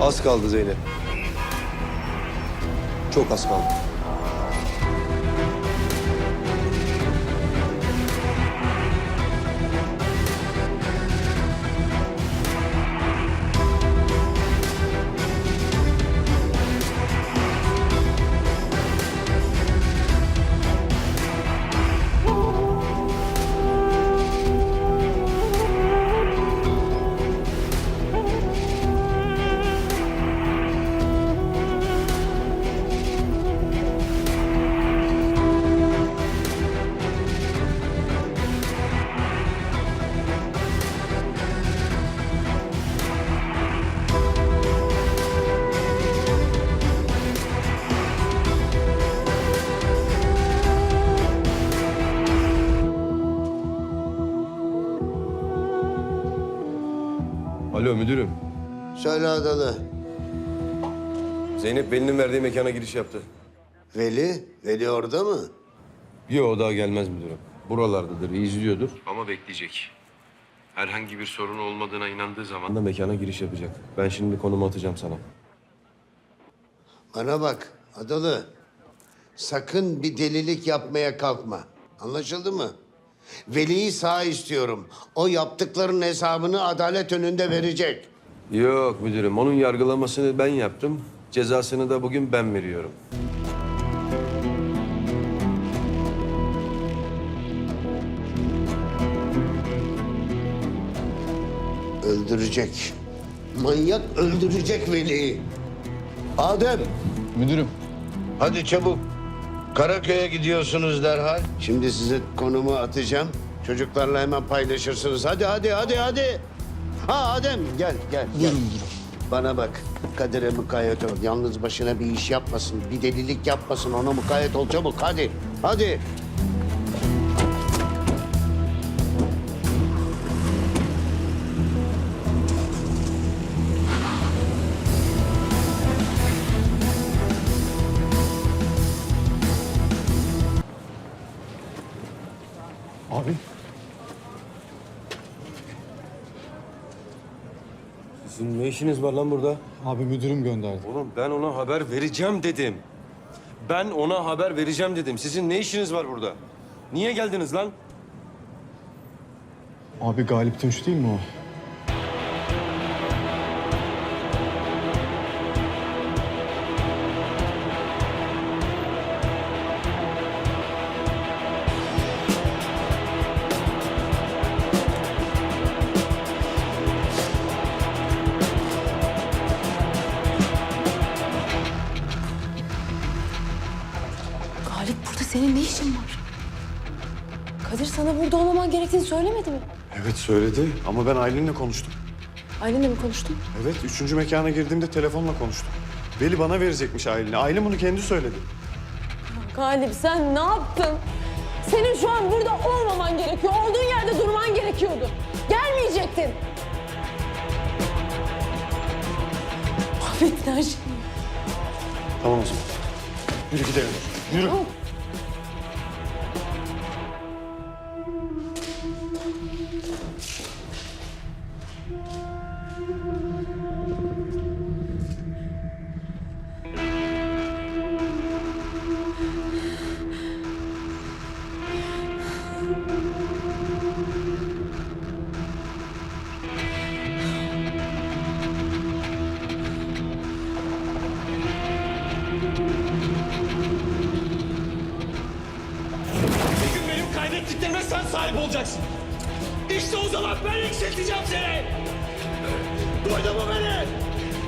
Az kaldı Zeynep. Çok az kaldı. Müdürüm. Söyle Adalı. Zeynep Veli'nin verdiği mekana giriş yaptı. Veli, Veli orada mı? Yok o daha gelmez müdürüm. Buralardadır, izliyordur. Ama bekleyecek. Herhangi bir sorun olmadığına inandığı zaman da mekana giriş yapacak. Ben şimdi konumu atacağım sana. Bana bak Adalı. Sakın bir delilik yapmaya kalkma. Anlaşıldı mı? Veli'yi sağ istiyorum. O yaptıklarının hesabını adalet önünde verecek. Yok müdürüm, onun yargılamasını ben yaptım. Cezasını da bugün ben veriyorum. Öldürecek. Manyak öldürecek Veli'yi. Adem, Müdürüm. hadi çabuk. Karaköy'e gidiyorsunuz derhal. Şimdi size konumu atacağım. Çocuklarla hemen paylaşırsınız. Hadi hadi hadi hadi. Ha Adem gel gel. gel. Bana bak. Kadir'e mukayyet ol. Yalnız başına bir iş yapmasın. Bir delilik yapmasın. Ona mukayyet ol çabuk. Hadi. Hadi. Abi. Sizin ne işiniz var lan burada? Abi müdürüm gönderdi. Oğlum ben ona haber vereceğim dedim. Ben ona haber vereceğim dedim. Sizin ne işiniz var burada? Niye geldiniz lan? Abi Galip Tunç değil mi o? Senin ne işin var? Kadir sana burada olmaman gerektiğini söylemedi mi? Evet söyledi ama ben Aylin'le konuştum. Ailenle mi konuştun? Evet üçüncü mekana girdiğimde telefonla konuştum. Veli bana verecekmiş Aylin'i. Aylin bunu kendi söyledi. Galip sen ne yaptın? Senin şu an burada olmaman gerekiyor. Olduğun yerde durman gerekiyordu. Gelmeyecektin. Mahvettin her şeyi. Tamam o zaman. Yürü gidelim. Yürü. Bir sahip olacaksın. İşte o zaman ben yükselteceğim seni. Duydun mu beni?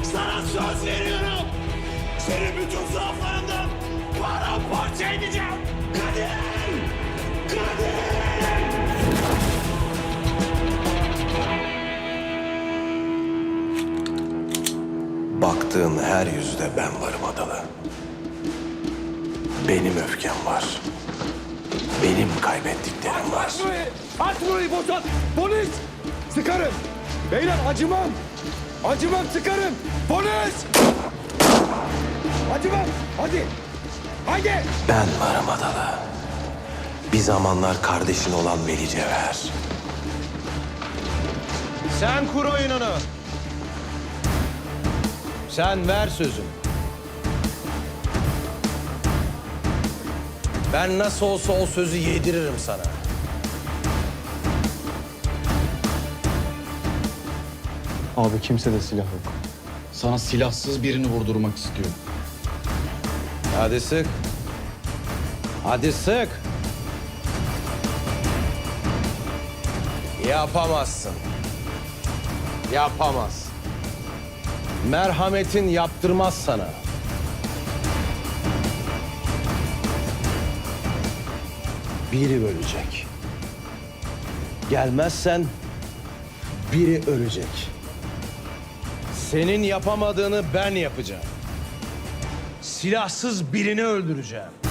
Sana söz veriyorum. Seni bütün zaaflarından paramparça edeceğim. Kadir! Kadir! Baktığın her yüzde ben varım Adalı. Benim öfkem var. Benim kaybettiklerim var. Burayı boşalt! Polis! Sıkarım! Beyler acımam! Acımam sıkarım! Polis! Acımam! Hadi! Hadi! Ben varım Adalı. Bir zamanlar kardeşin olan Veli Cevher. Sen kur oyununu. Sen ver sözünü. Ben nasıl olsa o sözü yediririm sana. Abi kimsede silah yok. Sana silahsız birini vurdurmak istiyorum. Hadi sık. Hadi sık. Yapamazsın. Yapamaz. Merhametin yaptırmaz sana. Biri ölecek. Gelmezsen biri ölecek. Senin yapamadığını ben yapacağım. Silahsız birini öldüreceğim.